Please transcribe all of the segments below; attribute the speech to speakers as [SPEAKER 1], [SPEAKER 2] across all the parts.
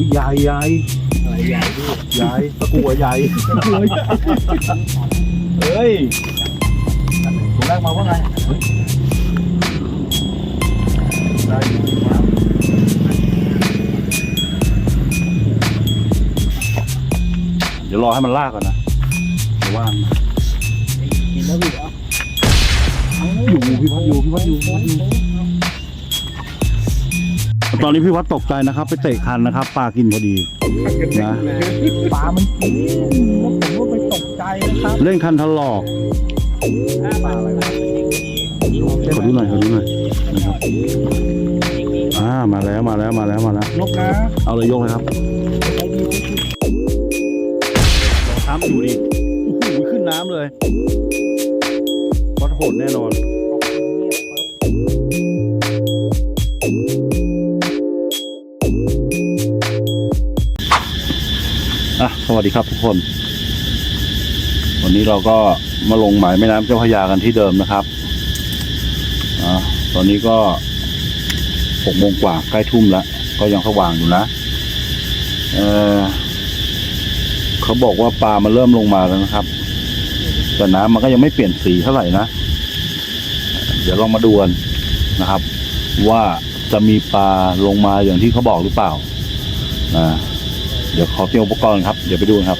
[SPEAKER 1] อุ้ยใหญ่ใหญ่
[SPEAKER 2] อะไรใหญ่ด้วย
[SPEAKER 1] ใหญ่ตะกัวใหญ่เฮ้ยตัวแรกมาว่าไงเฮ้ยได้อยู่มาเดี๋ยวรอให้มันลากก่อนนะเดี๋ยวว่างนะ
[SPEAKER 2] กินแล้วพี่เหรอ
[SPEAKER 1] อยู่พี่วัดอยู่พี่วัดอยู่พี่วัดอยู่ ตอนนี้พี่วัดตกใจนะครับ ไปเตะคันนะครับปลากินพอดีนะ
[SPEAKER 2] ปลามันกินแล้วผมก็ไปตกใจนะครับ
[SPEAKER 1] เล่นคันทะลอก
[SPEAKER 2] ปลาอะไรวะ
[SPEAKER 1] ขอดูหน่อยขอดูหน่อยนะครับอ่ามาแล้วมาแล้วมาแล้วมาแล้ว
[SPEAKER 2] นกนะ
[SPEAKER 1] เอาเลยยกเลยครับน้ำอยู่ดิโอ้โหขึ้นน้ำเลยวัดโหดแน่นอน วัสดีครับทุกคน วันนี้เราก็มาลงหมายแม่น้ำเจ้าพระยากันที่เดิมนะครับอตอนนี้ก็หกโมงกว่าใกล้ทุ่มแล้ว ก็ยังสว่างอยู่นะเเขาบอกว่าปลามันเริ่มลงมาแล้วนะครับ แต่น้ำมันก็ยังไม่เปลี่ยนสีเท่าไหร่นะ เดี๋ยวลองมาดูกันนะครับ ว่าจะมีปลาลงมาอย่างที่เขาบอกหรือเปล่านะ เดี๋ยวขอเตรียมอุปกรณ์ครับ เดี๋ยวไปดูครับ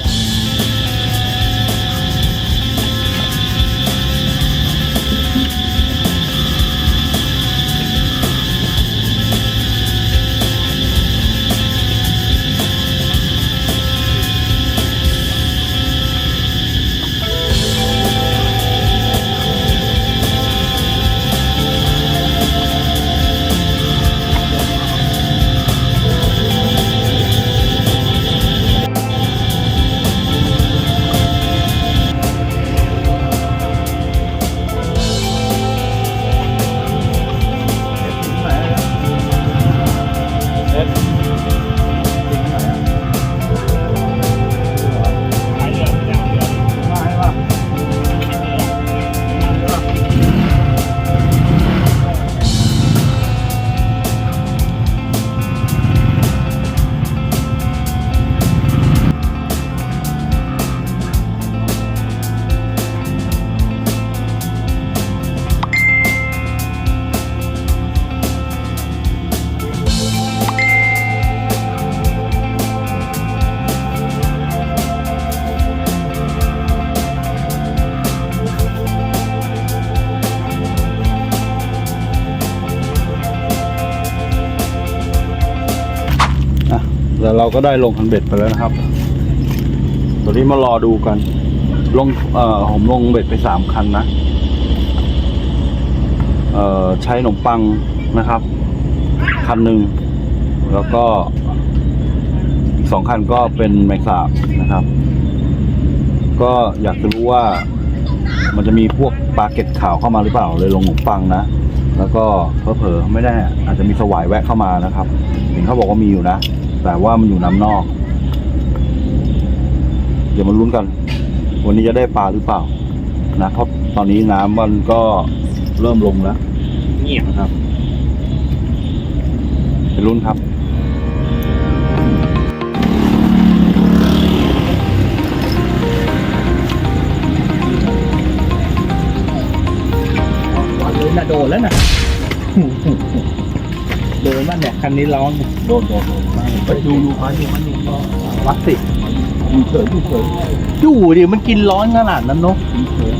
[SPEAKER 1] เราก็ได้ลงคันเบ็ดไปแล้วนะครับตอนนี้มารอดูกัน ลงเอ่อผมลงเบ็ดไปสามคันนะ เอ่อใช้ขนมปังนะครับ คันหนึ่งแล้วก็อีกสองคันก็เป็นแมกสาบนะครับ ก็อยากจะรู้ว่ามันจะมีพวกปลาเก็ดขาวเข้ามาหรือเปล่าเลยลงขนมปังนะแล้วก็เผลอๆไม่แน่อาจจะมีสวายแวะเข้ามานะครับ เห็นเขาบอกว่ามีอยู่นะ แต่ว่ามันอยู่น้ำนอก เดี๋ยวมาลุ้นกัน วันนี้จะได้ปลาหรือเปล่า นะเพราะตอนนี้น้ำมันก็เริ่มลงแล้ว
[SPEAKER 2] เงียบ
[SPEAKER 1] นะครับไปลุ้นครับ
[SPEAKER 2] ก่อนเลยนะโดนแล้วนะ โดนมันเนี่ยคันนี้ร้อง
[SPEAKER 1] โดนโดนโดน
[SPEAKER 2] ไปดูดูมันดูมันดูก็วัดสิอยู่เฉยอยู่เฉยอยู่ดิมันกินร้อนขนาดนั้นเนาะอยู่เฉย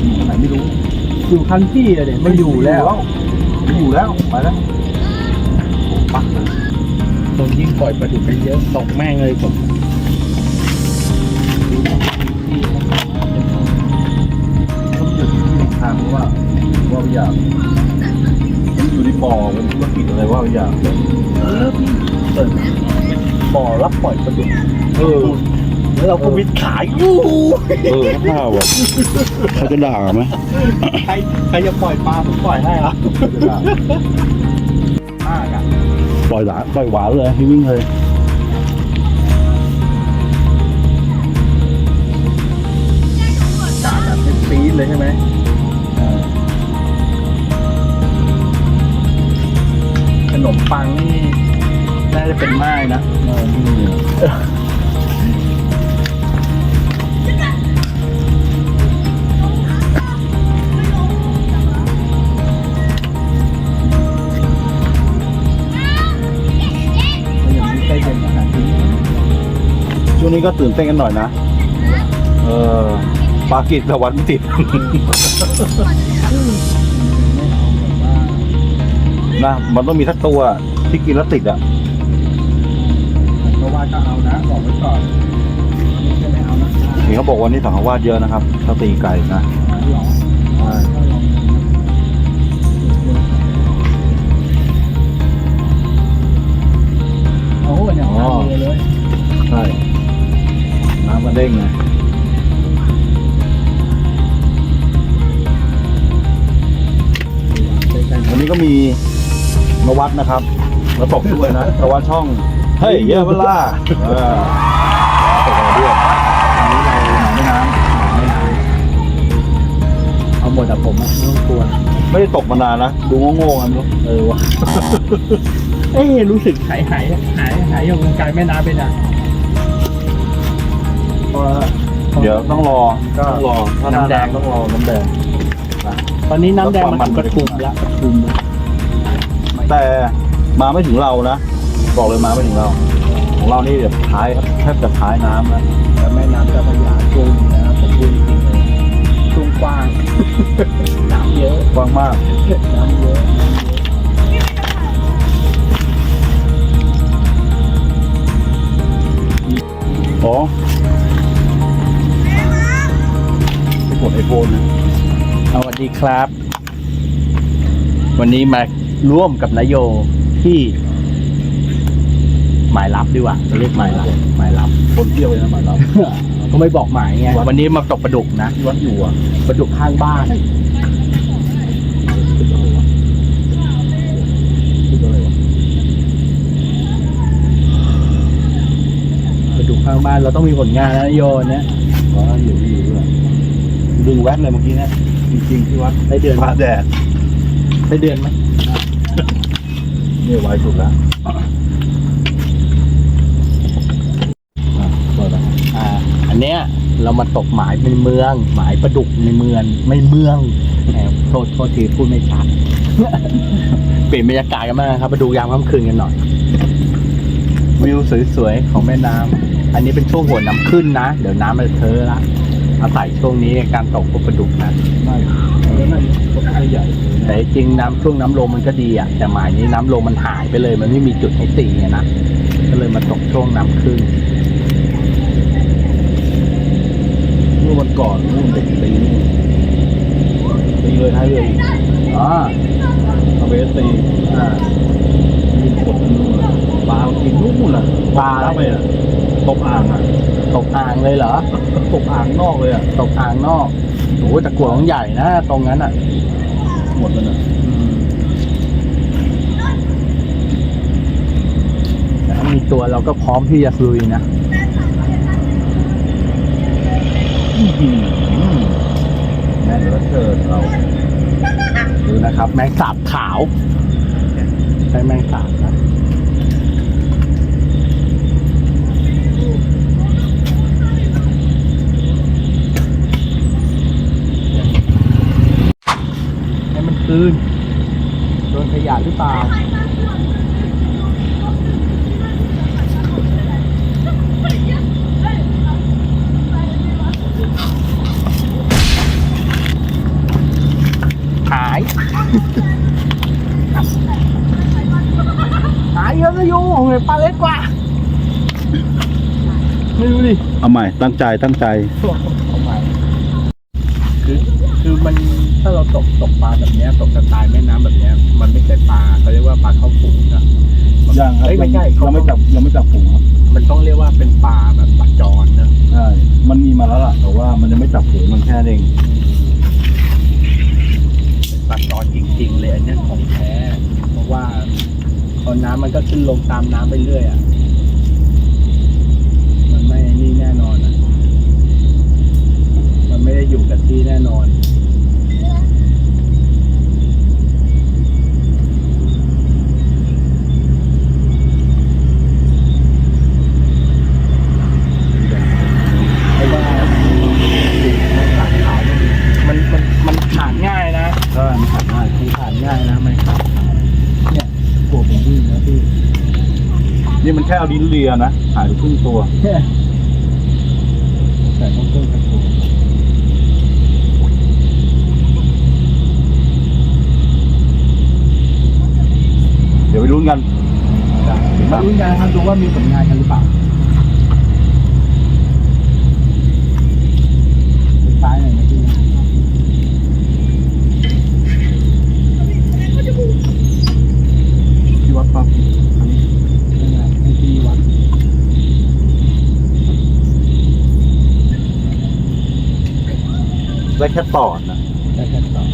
[SPEAKER 2] อยู่ที่ไหนไม่รู้อยู่คันที่อะเด็ไม่อยู่แล้ว
[SPEAKER 1] ไม่อยู่แล้วไปแล้วปักเลย
[SPEAKER 2] ตรงยิ่งปล่อยปลาดุกไปเยอะตกแม่งเลยผม
[SPEAKER 1] ต้องหยุดที่ทางเพราะว่าว่าอยากอยู่ใน บ่อมันธุรกิจอะไรว่าอยาก
[SPEAKER 2] เออพี่เปิดบ่อรับปล่อยปลาดุก
[SPEAKER 1] เออ
[SPEAKER 2] แล้วเราก็วิดขายอู้
[SPEAKER 1] เออข้าวอะเขาจะด่าไหม
[SPEAKER 2] ใครใครจะปล่อยปลาผมปล่อยให้อะ
[SPEAKER 1] มา
[SPEAKER 2] กอะ
[SPEAKER 1] ปล่อยหลานปล่อยหวานเลยให้วิ่งเลย
[SPEAKER 2] กาแบบเป็นปีเลยใช่ไหม นมปังนี่น่าจะเป็นไม้นะ
[SPEAKER 1] เออนี่
[SPEAKER 2] อย่างนี้ใกล้เป็นอาหารที่
[SPEAKER 1] ช่วงนี้ก็ตื่นเต้นกันหน่อยนะ เออปากีสวรรค์ติด นะมันต้องมีทักตัวที่กินแล้วติดอะ
[SPEAKER 2] เพราะว่าก็เอานะบอกไว้ก่อนไม่ใช่ไม่เอานะ
[SPEAKER 1] เห็นเขาบอกวันนี้สังฆวาสเยอะนะครับถ้าตีไก่นะ
[SPEAKER 2] หรอ
[SPEAKER 1] ใช่
[SPEAKER 2] โอ้โหเนี่ยทำมือเลย
[SPEAKER 1] ใช่น้ำมันเด้งไงวันนี้ก็มี นวัดนะครับ มาตกด้วยนะแต่ว่าช่อง เฮ้ยเยอะเวลาเออตกมาด้วยอันนี้เราหนองแม่น้
[SPEAKER 2] ไม่นานเอาหมดอะผมอะไม่ต้องกลัวำ
[SPEAKER 1] ไม่ได้ตกมานานนะ ดูโง่ๆกันลูก
[SPEAKER 2] เออวะเอ้รู้สึกหายหายหายหายอยู่วงการแม่น้ำไปนะเพราะว่า
[SPEAKER 1] เดี๋ยวต้องรอ
[SPEAKER 2] ก็
[SPEAKER 1] ต้องรอถ้าหน้า
[SPEAKER 2] น้ำแดง
[SPEAKER 1] ต้องรอน้ำแดง
[SPEAKER 2] ตอนนี้น้ำแดง
[SPEAKER 1] แล้วความมั
[SPEAKER 2] มันนประทุมแล้วประทุมแล้ว
[SPEAKER 1] แต่มาไม่ถึงเรานะ บอกเลยมาไม่ถึงเรา ของเรานี่แบบท้ายครับแทบจะท้ายน้ำนะ
[SPEAKER 2] แต่แม่น้ำเจ้าพระยาช่วงนี้นะผมพูดจริงๆเลยช่วงกว้าง น้ำเยอะ
[SPEAKER 1] กว้างมาก
[SPEAKER 2] น้ำเยอะ
[SPEAKER 1] อ๋อไปกดไอโฟนนะ
[SPEAKER 2] สวัสดีครับ วันนี้มา ร่วมกับนายโยที่ หมายลับดีกว่าจะเรียกหมายลับหมายลับ
[SPEAKER 1] คนเที่ยวเลยนะหมายเรา
[SPEAKER 2] ก็ไม่บอกหมายไงวันนี้มาตกปลาดุกนะ
[SPEAKER 1] ที่วัดอยู่อะ
[SPEAKER 2] ปลาดุกข้างบ้าน
[SPEAKER 1] คิดอะไรวะคิดอะไรวะ
[SPEAKER 2] ปลาดุกข้างบ้านเราต้องมีผลงานนะนายโยเนี่ย
[SPEAKER 1] อ๋ออยู่อยู่ด้วยดึงแวดเลยเมื่อกี้เนี่ยจริงๆที่วัด
[SPEAKER 2] ได้เดือน
[SPEAKER 1] พระแดด
[SPEAKER 2] ได้เดือนไหม
[SPEAKER 1] นี่ไวสุดแล้วอะเปิดแล้ว
[SPEAKER 2] อ่าอันเนี้ยเรามาตกหมายในเมือง หมายปลาดุกในเมืองไม่เมืองแหมโทษโทษทีพูดไม่ชัด เปลี่ยนบรรยากาศกันบ้างนะครับมาดูยามค่ำคืนกันหน่อย วิวสวยๆของแม่น้ำอันนี้เป็นช่วงหัวน้ำขึ้นนะ เดี๋ยวน้ำมันจะเทอะละ อาศัยช่วงนี้ในการตกพวกปลาดุกนะ
[SPEAKER 1] ได้แล้วนั่นก็ไม่ใหญ่
[SPEAKER 2] แต่จริงน้ำช่วงน้ำลงมันก็ดีอะ แต่หมายนี้น้ำลงมันหายไปเลย มันไม่มีจุดให้ตีไงนะก็เลยมาตกช่วงน้ำขึ้น
[SPEAKER 1] เมื่อวันก่อนนู่นเด็กตีนู่นตีเลยท้ายเรืออีก
[SPEAKER 2] อ๋อ
[SPEAKER 1] เอาไปตี
[SPEAKER 2] อ่า
[SPEAKER 1] มีกดนู่นน่ะปลากินนู่นน่ะ
[SPEAKER 2] ปลา
[SPEAKER 1] แล้วไปอะ ตกอ่างอะ
[SPEAKER 2] ตกอ่างเลยเหรอ
[SPEAKER 1] ตกอ่างนอกเลยอะ
[SPEAKER 2] ตกอ่างนอกโอ้แต่กลัวของใหญ่นะตรงนั้นอะ
[SPEAKER 1] หมดแล้วนะ
[SPEAKER 2] อืมแต่ถ้ามีตัวเราก็พร้อมที่จะลุยนะ
[SPEAKER 1] อื้อหือแม่งเหลือเกินเรา
[SPEAKER 2] ดูนะครับ แมงสาบขาว ใช้แมงสาบนะให้มัน คืนโดนขยะหรือเปล่าหาย หายเยอะนะโยงเลยปลาเล็กกว่า ไม่รู้ดิ
[SPEAKER 1] เอาใหม่ตั้งใจตั้งใจ
[SPEAKER 2] เอาใหม่คือคือมัน ถ้าเราตกตกปลาแบบเนี้ยตกสไตล์แม่น้ำแบบเนี้ยมันไม่ใช่ปลาเขาเรียกว่าปลาเข้าฝูงนะ
[SPEAKER 1] ยังครับ
[SPEAKER 2] เอ้ยไม่ใช่
[SPEAKER 1] ยังไม่จับยังไม่จับฝูงครับ
[SPEAKER 2] มันต้องเรียกว่าเป็นปลาแบบปลาจรนะ
[SPEAKER 1] ใช่มันมีมาแล้วล่ะแต่ว่ามันยังไม่จับฝูงมันแค่นั้นเอง
[SPEAKER 2] เป็นปลาจรจริง ๆ เลยอันเนี้ยของแท้เพราะว่าพอน้ำมันก็ขึ้นลงตามน้ำไปเรื่อยอะมันไม่นี่แน่นอนอะมันไม่ได้อยู่กับที่แน่นอน
[SPEAKER 1] นี่มันแค่เอาดินเลียนะหายไปครึ่งตัว
[SPEAKER 2] แต่ต้องเครื่องกระตู
[SPEAKER 1] เดี๋ยวไปลุ้นกัน
[SPEAKER 2] มาลุ้นกันนะครับดูว่ามีผลงานกันหรือเปล่าไปซ้ายหน่อยนะพี่
[SPEAKER 1] ที่วัดปั๊บอันนี้
[SPEAKER 2] นั่นแหละให้พี่วัด
[SPEAKER 1] ได้แค่ตอดนะ
[SPEAKER 2] ได้แค่ต่อ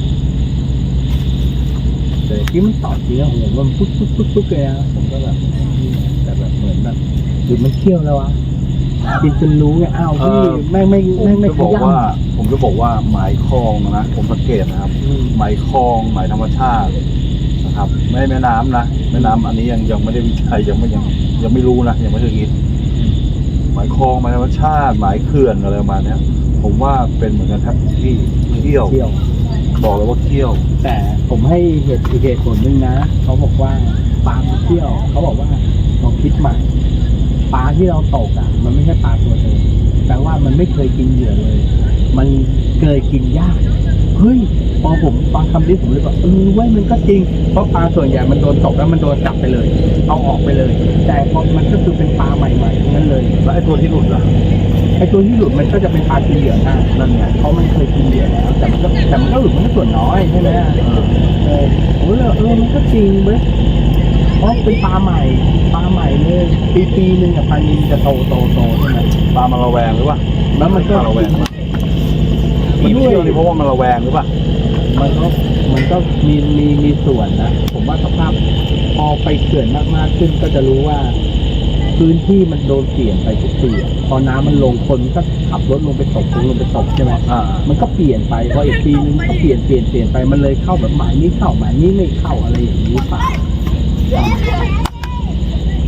[SPEAKER 2] แต่ที่มันต่อจริงอะผมว่ามันปุ๊บปุ๊บปุ๊บปุ๊บเลยนะผมก็แบบแต่แบบเหมือนแบบหรือมันเที่ยวแล้ววะกินจนรู้ไงอ้าวพี่แม่งไม่
[SPEAKER 1] ผม
[SPEAKER 2] แม่งไม่
[SPEAKER 1] จะ
[SPEAKER 2] ข
[SPEAKER 1] บอก
[SPEAKER 2] ยัน
[SPEAKER 1] ว่าผมจะบอกว่าหมายคลองนะผมสังเกตนะครับ
[SPEAKER 2] อืม
[SPEAKER 1] หมายคลองหมายธรรมชาตินะครับไม่แม่น้ำนะแม่น้ำอันนี้ยังยังไม่ได้วิจัยยังไม่ยังยังไม่รู้นะยังไม่เคยคิดหมายคลองหมายธรรมชาติ หมายเขื่อนอะไรประมาณเนี้ย ผมว่าเป็นเหมือนกันครับที่เที่ยว
[SPEAKER 2] เที่ยว
[SPEAKER 1] บอกเลยว่าเที่ยว
[SPEAKER 2] แต่ผมให้เหตุเหตุผลหนึ่งนะเขาบอกว่าปลามาเที่ยวเขาบอกว่าลองคิดใหม่ปลาที่เราตกอะ มันไม่ใช่ปลาตัวเดิมแปลว่ามันไม่เคยกินเหยื่อเลย มันเคยกินยากเฮ้ยพอผมฟังคำนี้ผมเลยบอกเออเว้ยมันก็จริงเพราะปลาส่วนใหญ่มันโดนตกแล้วมันโดนจับไปเลย เอาออกไปเลย แต่พอมันก็คือเป็นปลาใหม่ๆทั้งนั้นเลย
[SPEAKER 1] แล้วไอ้ตัวที่หลุดล่ะ
[SPEAKER 2] ไอตัวที่หลุดมันก็จะเป็นปลากินเหยื่อได้
[SPEAKER 1] นั่นไง
[SPEAKER 2] เพราะมันเคยกินเหยื่อแล้วแต่มันก็แต่มันก็หลุดมันก็ส่วนน้อยใช่ไหม
[SPEAKER 1] เออ
[SPEAKER 2] เออผมเลยเออมันก็จริงเว้ยเพราะเป็นปลาใหม่ปลาใหม่เลยปีปีหนึ่งกับพันนินจะโตโตโตใช่ไหม
[SPEAKER 1] ปลามันระแวงหรือเปล่า
[SPEAKER 2] แล้วมันก็
[SPEAKER 1] ปลาระแวงหรือเปล่ามันเที่ยวนี่เพราะว่ามันระแวงหรือเปล่า
[SPEAKER 2] มันก็มันก็มีมีมีส่วนนะ ผมว่าสภาพพอไปเขื่อนมากๆขึ้นก็จะรู้ว่า พื้นที่มันโดนเปลี่ยนไปทุกปีอะพอน้ำมันลงคนก็ขับรถลงไปตกลงไปตกใช่ไหม
[SPEAKER 1] อ่า
[SPEAKER 2] มันก็เปลี่ยนไปพออีกปีนึงก็เปลี่ยนเปลี่ยนเปลี่ยนไปมันเลยเข้าแบบหมายนี้เข้าหมายนี้ไม่เข้าอะไรอย่างนี้หรือเปล่า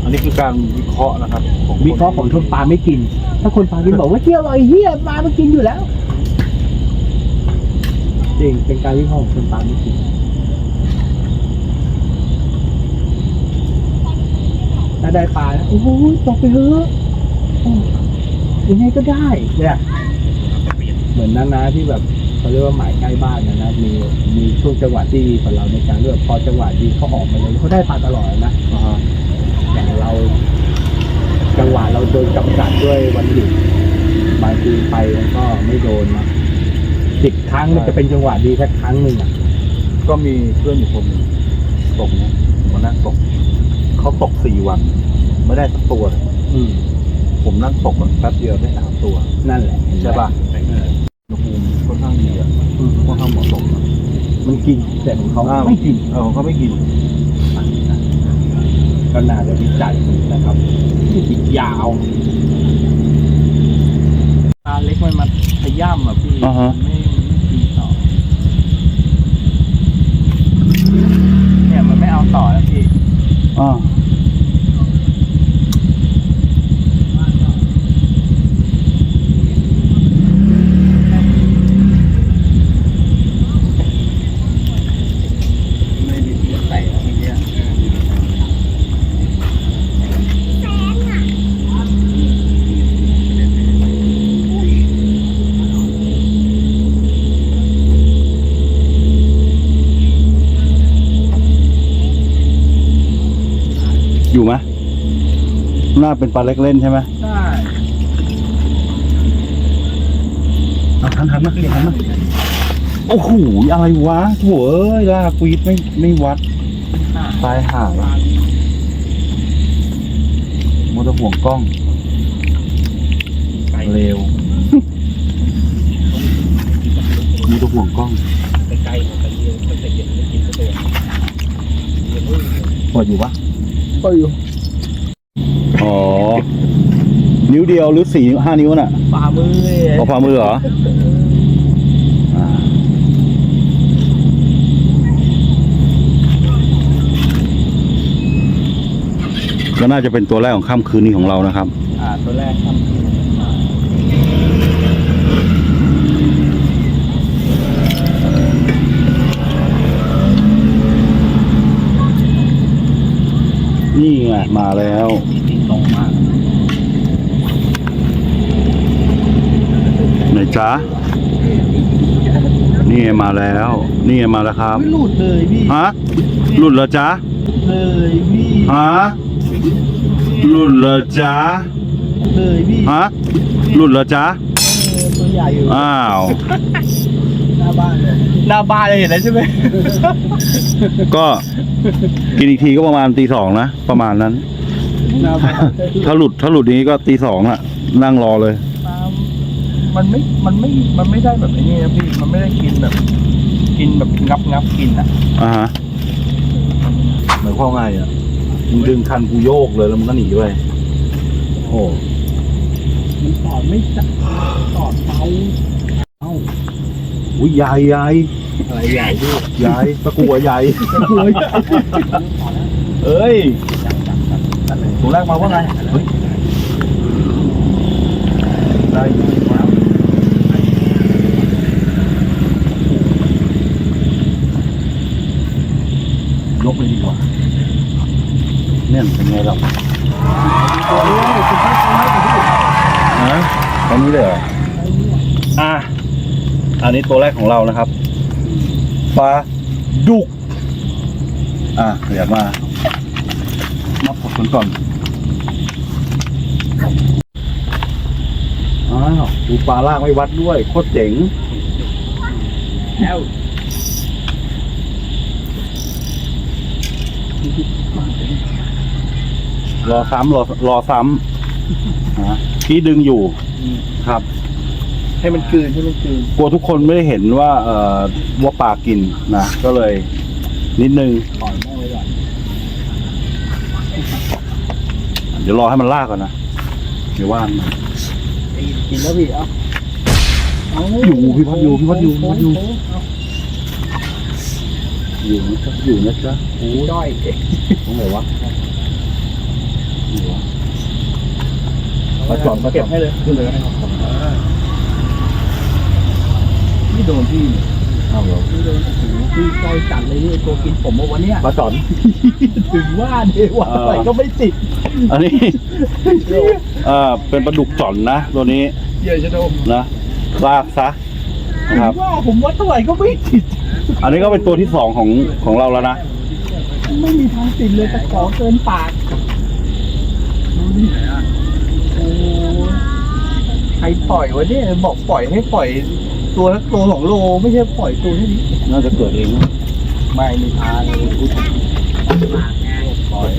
[SPEAKER 1] อันนี้คือการวิเคราะห์นะครับของน
[SPEAKER 2] วิเคราะห์ของคนปลาไม่กิน ถ้าคนปลากินบอกว่าเที่ยวอร่อยเฮียปลามันกินอยู่แล้วจริงเป็นการวิเคราะห์ของคนปลาไม่กิน ถ้าได้ปลาโอ้โหตกไปเถอะยังไงก็ได้เนี่ยเหมือนนั้นนะที่แบบเขาเรียกว่าหมายใกล้บ้านนะนะมีมีช่วงจังหวะที่ดีของเราในการเลือกพอจังหวะดีเขาออกมาเลยเขาได้ปลาตลอดนะ
[SPEAKER 1] อ่าฮะ
[SPEAKER 2] อย่างเราจังหวะเราโดนจำกัดด้วยวันหยุดบางทีไปมันก็ไม่โดนนะสิบครั้งมันจะเป็นจังหวะดีแค่ครั้งหนึ่งอะ
[SPEAKER 1] ก็มีเพื่อนอยู่คนหนึ่งตกนะวันนั้นตก เขาตกสี่วัน ไม่ได้สักตัวเลย
[SPEAKER 2] อืม
[SPEAKER 1] ผมนั่งตกแบบแป๊บเดียวได้สามตัว
[SPEAKER 2] นั่นแหละ
[SPEAKER 1] ใช่ป่ะ
[SPEAKER 2] เออ
[SPEAKER 1] อุณหภูมิค่อนข้างดีอะ
[SPEAKER 2] อืม
[SPEAKER 1] ค่อนข้างเหมาะสมอะ
[SPEAKER 2] มันกินแต่ของเขา
[SPEAKER 1] อ่
[SPEAKER 2] ไม่กิน
[SPEAKER 1] เออเขาไม่กิน
[SPEAKER 2] ก็น่าจะวิจัยนะครับอีกยาวปลาเล็กมันมาขย่ำอะพี่
[SPEAKER 1] อ่าฮะ
[SPEAKER 2] ไม่ไม่กินต่อเนี่ยมันไม่เอาต่อแล้วพี่
[SPEAKER 1] อ่
[SPEAKER 2] อ
[SPEAKER 1] ยู่ไหมน่าเป็นปลาเล็กเล่นใช่ไหม
[SPEAKER 2] ใช่
[SPEAKER 1] เอาทันทันมาทันมาโอ้โหอะไรวะโถ่เอ้ยลากวีดไม่ไม่วัดตายห่าละมัวแต่ห่วงกล้องเร็วมัวแต่ห่วงกล้อง
[SPEAKER 2] ไปไกลไปเยอะไปเย็นไปกินตัว
[SPEAKER 1] เปิดอยู่ปะ
[SPEAKER 2] ก็อยู่
[SPEAKER 1] อ๋อ นิ้วเดียวหรือสี่นิ้วห้านิ้วน่ะ
[SPEAKER 2] ฝ่ามือเลย
[SPEAKER 1] เอาฝ่ามือเหรออ่าก็น่าจะเป็นตัวแรกของค่ำคืนนี้ของเรานะครับ
[SPEAKER 2] อ่าตัวแรกครับ
[SPEAKER 1] นนี่ไงมาแล้ว
[SPEAKER 2] ติดตรงมาก
[SPEAKER 1] ไหนจ๊ะนี่ไงมาแล้ว นี่ไงมาแล้วครับ
[SPEAKER 2] ไม่หลุดเลยพี่
[SPEAKER 1] ฮะหลุดเหรอจ๊ะ
[SPEAKER 2] เลยพี่
[SPEAKER 1] ฮะหลุดเหรอจ๊ะ
[SPEAKER 2] เลยพี่
[SPEAKER 1] ฮะหลุดเหรอจ๊ะ
[SPEAKER 2] เออตัวใหญ่อยู่
[SPEAKER 1] อ้าว
[SPEAKER 2] หน้าบ้านเลยหน้าบ้านเลยเห็นแล้วใช่ไหม
[SPEAKER 1] ก็ กินอีกทีก็ประมาณตีสองนะ ประมาณนั้น
[SPEAKER 2] หน้าบ้าน
[SPEAKER 1] ถ้าหลุดถ้าหลุดนี้ก็ตีสองอะนั่งรอเลย
[SPEAKER 2] มันไม่ มันไม่ มันไม่ได้แบบไอ้นี้นะพี่ มันไม่ได้กินแบบ กินแบบงับงับกินอะ
[SPEAKER 1] อ่าฮะหมายความไงอะมึงดึงคันกูโยกเลยแล้วมึงก็หนีไปโอ้
[SPEAKER 2] มันต่อไม่จับต่อเตา
[SPEAKER 1] อุ้ยใหญ่ใหญ่
[SPEAKER 2] อะไร ใหญ่ด้วย
[SPEAKER 1] ใหญ่ตะกัวใหญ่
[SPEAKER 2] กลัว
[SPEAKER 1] เอ้ยตัวแรกมาว่าไงเฮ้ยได้อยู่แล้วยกไปดีกว่าเนี่ยเป็นไงเราฮะตอนนี้เลยเหรออะอันนี้ตัวแรกของเรานะครับ ปลาดุก อะเขยับมามาพบกันก่อนอ้าวดูปลาลากไม่วัดด้วย โคตรเจ๋ง
[SPEAKER 2] แล้ว
[SPEAKER 1] รอซ้ำรอรอซ้ำนะที่ดึงอยู่ครับ
[SPEAKER 2] ให้มันกลืนให้มันกลืน
[SPEAKER 1] กลัวทุกคนไม่ได้เห็นว่าเอ่อว่าปลากินนะก็เลย นิดนึง
[SPEAKER 2] ปล่อยแม่งไว้ก่อน
[SPEAKER 1] เดี๋ยวรอให้มันลากก่อนนะเดี๋ยวว่ากัน
[SPEAKER 2] กินแล้วพี่เอ้าเา
[SPEAKER 1] อยู่พี่พัดอยู่พี่พัดอยู่พี่พัดอยู่
[SPEAKER 2] เา
[SPEAKER 1] อยู่นะจ๊ะอยู่นะจ๊ะ
[SPEAKER 2] โอ้ด้อย
[SPEAKER 1] ตรงไหนวะอยู่วะ
[SPEAKER 2] มาจอดมาเก็บให้เลยขึ้นเลยนะครับ นี่โดนพี่
[SPEAKER 1] เอาเหรอ
[SPEAKER 2] นี่โดนโอ้โหพี่จอยจัดเลยนี่ตัวกินผมเมื่อวันเนี้ย
[SPEAKER 1] ปลาจอน
[SPEAKER 2] ถึงว่าเดว่า
[SPEAKER 1] เออ
[SPEAKER 2] อะไรก็ไม่ติด
[SPEAKER 1] อันนี้ เอ่อเป็นปลาดุกจอนนะตัวนี้
[SPEAKER 2] เยอะจะโดม
[SPEAKER 1] นะลากซะ
[SPEAKER 2] ถึ
[SPEAKER 1] นะ
[SPEAKER 2] ง
[SPEAKER 1] ครับ
[SPEAKER 2] ว่าผมว่าเท่าไหร่ก็ไม่ติด
[SPEAKER 1] อันนี้ก็เป็นตัวที่สองของของเราแล้วนะ
[SPEAKER 2] ไม่มีทางติดเลยแต่ขอเกินปากดูดิโอ้ใครปล่อยวะเนี่ยบอกปล่อยให้ปล่อย ตัวละตัวสองโลไม่ใช่ปล่อยตัวนี้
[SPEAKER 1] น่าจะเกิดเองนะ
[SPEAKER 2] ไม่มีทางเลยพูดปล่อย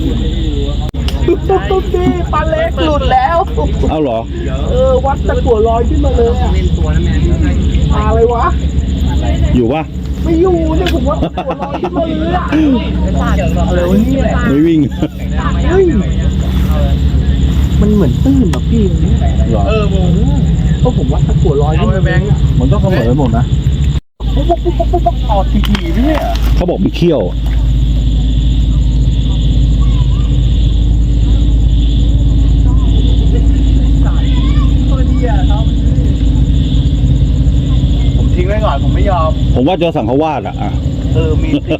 [SPEAKER 2] ตุ๊บตุ๊บตุ๊บดิปลาเล็กหลุดแล้ว
[SPEAKER 1] เอ้าเหรอ
[SPEAKER 2] เออ วัดตะกั่วลอยขึ้นมาเลยอะปลาอะไรวะ
[SPEAKER 1] อยู่ปะ
[SPEAKER 2] ไม่อยู่เนี่ยผมว่าตะกั่วลอยขึ้นมาเลยอะอะไรวะเนี่ย
[SPEAKER 1] ไม่วิ่ง
[SPEAKER 2] เฮ้ยมันเหมือนตื้นแบบพี่อย่างนี้
[SPEAKER 1] เหรอ
[SPEAKER 2] เออผม ก็ผมว่าตะกั่วลอยขึ้นมาเลยอะ
[SPEAKER 1] มันก็เสมอกันหมดนะ
[SPEAKER 2] ปุ๊บปุ๊บปุ๊บปุ๊บปุ๊บออกทีๆเนี่ย
[SPEAKER 1] เขาบอกมีเขี้ยว
[SPEAKER 2] ตัวเดียครับผมทิ้งไว้ก่อนผมไม่ยอม
[SPEAKER 1] ผมว่าเจอสังขวาสอะอะ
[SPEAKER 2] เออมีสิ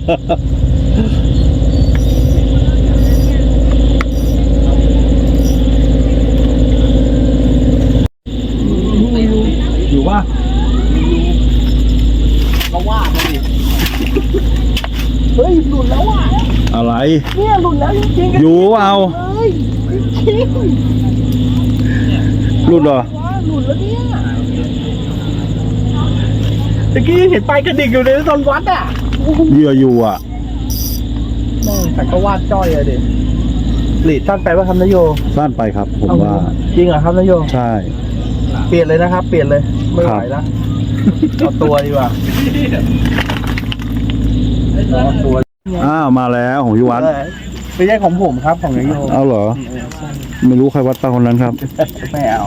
[SPEAKER 1] อยู่ปะ
[SPEAKER 2] ก็ว่าไปดิเฮ้ยหลุดแล้วอะ
[SPEAKER 1] อะไร
[SPEAKER 2] เนี่ยหลุดแล้วจริงๆ
[SPEAKER 1] อยู่เปล่า
[SPEAKER 2] เฮ้ยจริง
[SPEAKER 1] หลุดเหรอ
[SPEAKER 2] ๆว่าหลุดแล้วเนี่ยตะกี้เห็นไปกระดิกอยู่ในตอนวัดอะ
[SPEAKER 1] เหยื่ออยู่อะ
[SPEAKER 2] แม่งแต่ก็วาดจ้อยอะดิหลีดสั้นไปว่าครับนายโย
[SPEAKER 1] สั้นไปครับ ผมว่า
[SPEAKER 2] จริงเหรอครับนายโย
[SPEAKER 1] ใช่
[SPEAKER 2] เปลี่ยนเลยนะครับ เปลี่ยนเลย ไม่ไหวแล้วเอาตัวดีกว่าเอา ตัว
[SPEAKER 1] อ้าวมาแล้วของพี่วัด
[SPEAKER 2] ไม่ใช่ของผมครับของนายโย
[SPEAKER 1] เอาเหรอ ไม่รู้ใครวัดปลาคนนั้นครับ
[SPEAKER 2] ไม่เอา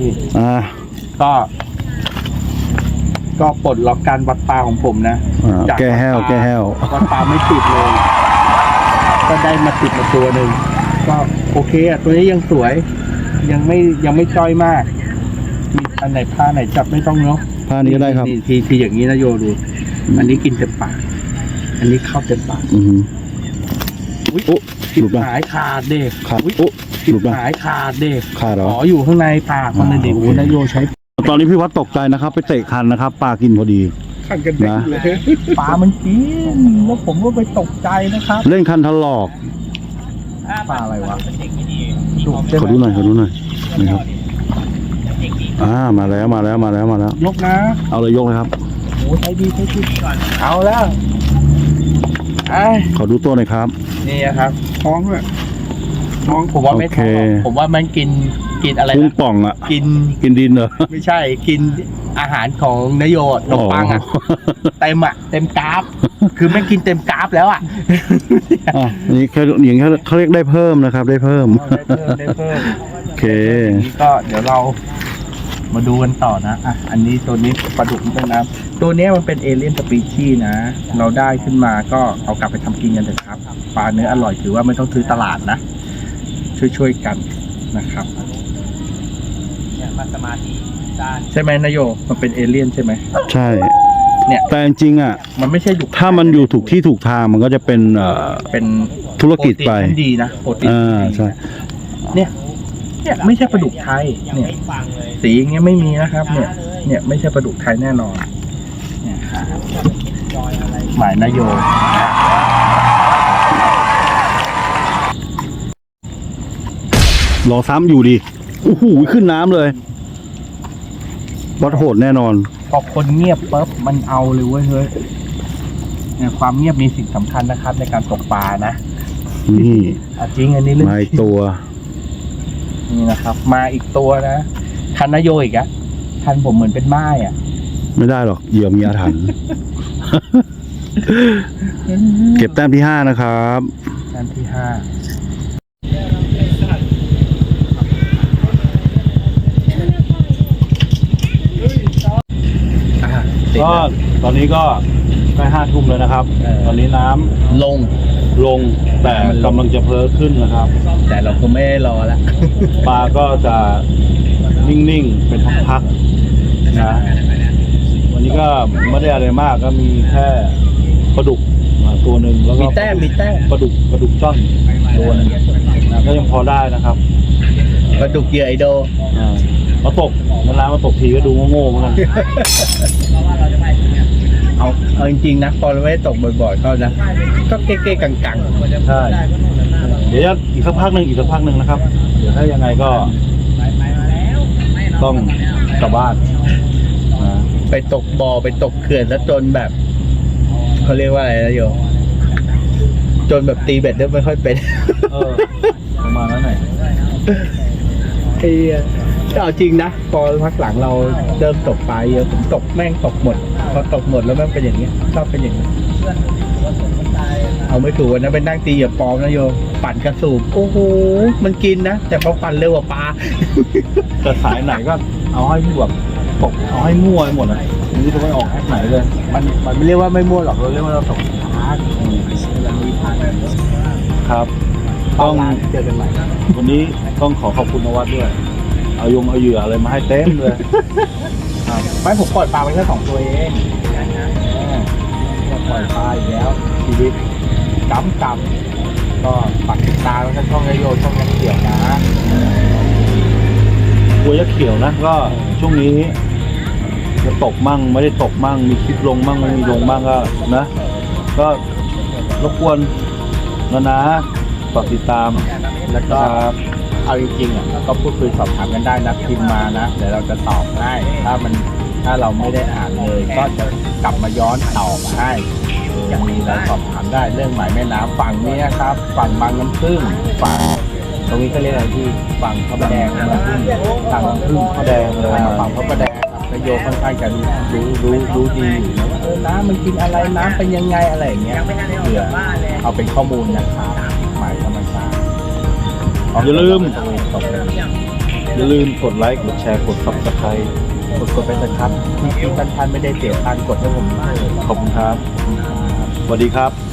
[SPEAKER 2] นี่
[SPEAKER 1] อ่า
[SPEAKER 2] ก็ ก็ปลดล็อกการวัดปลาของผมนะ
[SPEAKER 1] อ่า
[SPEAKER 2] จาก
[SPEAKER 1] แก้แห้วแก้แห้ว
[SPEAKER 2] วัดปลาไม่ติดเลย ก็ได้มาติดมาตัวหนึ่งก็โอเคอะตัวนี้ยังสวย ยังไม่ยังไม่จ้อยมาก มีอันไหนผ้าไหนจับไม่ต้องเนาะ
[SPEAKER 1] ผ้านี้ก็ได้ครับ
[SPEAKER 2] นี่ทีทีอย่างนี้นะโยดู อันนี้กินเต็มปาก อันนี้เข้าเต็มปาก
[SPEAKER 1] อือหือโอ้หลุดมา
[SPEAKER 2] หายขาดเด็ก
[SPEAKER 1] ขาดโอ้หลุดมา
[SPEAKER 2] หายขาดเด็ก
[SPEAKER 1] ขาดเหรอ
[SPEAKER 2] อ๋ออยู่ข้างในปากมันเลยเด็ก
[SPEAKER 1] อ๋อ
[SPEAKER 2] โอ้
[SPEAKER 1] โอเค
[SPEAKER 2] นายโยใช้
[SPEAKER 1] ตอนนี้พี่วัดตกใจนะครับ ไปเตะคันนะครับปลากินพอดี
[SPEAKER 3] ขันกันเด็ก
[SPEAKER 1] นะ
[SPEAKER 3] เลย
[SPEAKER 2] ปลามันกินแล้วผมก็ไปตกใจนะครับ
[SPEAKER 1] เล่นคันทะลอก
[SPEAKER 2] ปลาอะไรวะ
[SPEAKER 1] ขอดูหน่อยขอดูหน่อยนะครับอ่ามาแล้วมาแล้วมาแล้วมาแล้ว
[SPEAKER 2] ยกนะ
[SPEAKER 1] เอาเลยยกเลยครับ
[SPEAKER 2] โอ้ ใช้ดีใช้ดีเอาแล้วไอ้
[SPEAKER 1] ขอดูตัวหน่อยครับ
[SPEAKER 2] นี่นะครับ
[SPEAKER 3] ท้องเลยท้อง
[SPEAKER 2] ผมว่าไม่
[SPEAKER 1] โอเค
[SPEAKER 2] ท้องหรอกผมว่ามันกินกินอะไร
[SPEAKER 1] กุ้ง
[SPEAKER 2] นะ
[SPEAKER 1] ป่องอะ
[SPEAKER 2] กิน
[SPEAKER 1] กินดินเหรอ
[SPEAKER 2] ไม่ใช่กินอาหารของนโยขนมปังอะเต็มอะเต็มกราฟ คือไม่งกินเต็มกราฟแล้วอะ
[SPEAKER 1] อะอันนี้แค่อย่างนี้เขาเรียกได้เพิ่มนะครับ ได้เพิ่ม
[SPEAKER 2] ได้เพิ่มได้เพิ่ม
[SPEAKER 1] โอเค
[SPEAKER 2] อย่างนี้ก็เดี๋ยวเรา มาดูกันต่อนะอะอันนี้ตัวนี้ปลาดุกด้วยนะตัวเนี้ยมันเป็นเอเลี่ยนสปีชีส์นะ เราได้ขึ้นมาก็เอากลับไปทำกินกันเถอะครับปลาเนื้ออร่อยถือว่าไม่ต้องซื้อตลาดนะ ช่วยๆกันนะครับใช่ไหมนายโยมันเป็นเอเลี่ยนใช่ไหม
[SPEAKER 1] ใช่
[SPEAKER 2] เนี่ย
[SPEAKER 1] แต่จริงๆอะ
[SPEAKER 2] มันไม่ใช่ดุก
[SPEAKER 1] ถ้ามันอยู่ถูกที่ถูกทางมันก็จะเป็นเอ่อ
[SPEAKER 2] เป็น
[SPEAKER 1] ธุรกิจไป
[SPEAKER 2] โปรตีนชั้นดีนะโปรตีน
[SPEAKER 1] อ่า
[SPEAKER 2] ชั้นดี
[SPEAKER 1] ใช่
[SPEAKER 2] เนี่ยเนี่ยไม่ใช่ปลาดุกไทยเนี่ย สีอย่างเงี้ยไม่มีนะครับ เนี่ย เนี่ยไม่ใช่ปลาดุกไทยแน่นอนเนี่ยครับหมายนโย
[SPEAKER 1] รอซ้ำอยู่ดีโอ้โหขึ้นน้ำเลยวัดโหดแน่นอน
[SPEAKER 2] พอคนเงียบปุ๊บมันเอาเลยเว้ยเฮ้ยเนี่ยความเงียบมีสิ่งสำคัญนะครับ ในการตกปลานะ
[SPEAKER 1] นี่
[SPEAKER 2] อะจริงอันนี้เรื่อง
[SPEAKER 1] มาอีก
[SPEAKER 2] จริง
[SPEAKER 1] ตัว
[SPEAKER 2] นี่นะครับ มาอีกตัวนะ คันนโยอีกอะคันผมเหมือนเป็นไม้อะ
[SPEAKER 1] ไม่ได้หรอกเหยื่อมีอาถรรพ์ เก็บแต้มที่ห้านะครับ
[SPEAKER 2] อันที่ห้าอะติด
[SPEAKER 1] ก็
[SPEAKER 2] แล้ว
[SPEAKER 1] ตอนนี้ก็ใกล้ห้าทุ่มแล้วนะครับ
[SPEAKER 2] เออ
[SPEAKER 1] ตอนนี้น้ำ
[SPEAKER 2] ลง
[SPEAKER 1] ลงแต่
[SPEAKER 2] มันลง
[SPEAKER 1] กำลังจะเพ้อขึ้นนะครับ
[SPEAKER 2] แต่เราคงไม่ได้รอแล้ว
[SPEAKER 1] ปลาก็จะ นิ่งๆเป็นพักๆนะ วันนี้ก็ไม่ได้อะไรมากก็มีแค่ปลาดุกมาตัวหนึ่งแล้วก็
[SPEAKER 2] มีแต้มมีแต้ม
[SPEAKER 1] ปลาดุกปลาดุกจ้อนตัวหนึงนะก็ยังพอได้นะครับ
[SPEAKER 2] ปลาดุกเหยื่อไอโด
[SPEAKER 1] อ่ามาตกเวลามาตกทีก็ดูโง่ๆเหมือนกัน
[SPEAKER 2] เอาเอาจริงๆนะพอเราไม่ได้ตกบ่อยๆก็นะก็เก๊ๆกัง
[SPEAKER 1] ใช่เดี๋ยวจะอีกสักพักหนึ่งอีกสักพักหนึ่งนะครับ เดี๋ยวถ้ายังไงก็ ต้องกลับบ้านนะ
[SPEAKER 2] ๆไปตกบ่อไปตกเขื่อนแล้วจนแบบเขาเรียกว่าอะไรนะโยจนแบบตีเบ็ดได้ไม่ค่อยเป็น
[SPEAKER 1] เออ ประมาณนั้นหน่อย
[SPEAKER 2] ไอ้เหี้ยแต่เอาจริงนะพอพักหลังเราเริ่มตกปลาเยอะผมตกแม่งตกหมดพอตกหมดแล้วแม่งเป็นอย่างเงี้ยชอบเป็นอย่างนี้ย เอาไม่ถูกวันนะเป็นนั่งตีอย่าปลอมนะโยปั่นกระสูบโอ้โหมันกินนะแต่พอปั่นเร็วกว่าปลา
[SPEAKER 1] แต่สายไหนก็เอาให้แบบตกเอาให้มั่วไปหมดอะนี่จะไม่ออกแอปไหนเลย
[SPEAKER 2] มันมันไม่เรียกว่าไม่มั่วหรอกเราเรียกว่าเราตกช้าเรามีทาง
[SPEAKER 1] ครับ
[SPEAKER 2] ต้
[SPEAKER 1] ต้
[SPEAKER 2] อ
[SPEAKER 1] องง
[SPEAKER 2] เจอกันใหม่
[SPEAKER 1] วันนี้ต้องขอขอบคุณนวัดด้วย เอายงเอาเหยื่ออะไรมาให้เต็มเลย
[SPEAKER 2] ไม่ผมปล่อยปลาไปแค่สองตัวเองก็ปล่อยปลาอีกแล้วชีวิต กำกำก็ปักติดตามแล้วก็ช่องนโยช่องนักเกี่ยวนะ
[SPEAKER 1] กลัวจะเขียวนะ ก็ช่วงนี้จะตกมั่งไม่ได้ตกมั่ง มีคลิปลงมั่งไม่มีลงมั่งก็นะ ก็รบกวนนะนะฝากติดตาม
[SPEAKER 2] แล้วก็
[SPEAKER 1] ครับ
[SPEAKER 2] เอาจริงๆอะก็พูดคุยสอบถามกันได้นะพิมพ์มานะเดี๋ยวเราจะตอบให้ถ้ามันถ้าเราไม่ได้อ่านเลย ก็จะกลับมาย้อนตอบให้ ยังมีอะไรสอบถามได้เรื่องหมายแม่น้ำฝั่งนี้ครับ ฝั่งบางน้ำพึ่งฝั่งตรงนี้ก็เรียกอะไรที่ฝั่งพระประแดงน้ำพึ่งฝั่งน้ำพึ่งพระแดงเลยฝั่งพระประแดงครับนโยค่อนข้างจะรู้รู้รู้รู้ดีอยู่นะว่าเออน้ำมันกินอะไรน้ำเป็นยังไงอะไรอย่างเงี้ยเผื่อเอาเป็นข้อมูลนะครับหมายธรรมชาติ
[SPEAKER 1] อย่าลืม
[SPEAKER 2] ตกเลย
[SPEAKER 1] อย่าลืมกดไลค์กดแชร์กด subscribe
[SPEAKER 2] กดกดไปสักครับที่ที่ท่านๆไม่ได้เสียตังค์กดให้ผมได้เลย
[SPEAKER 1] ขอบคุณครับส วัสดีครับ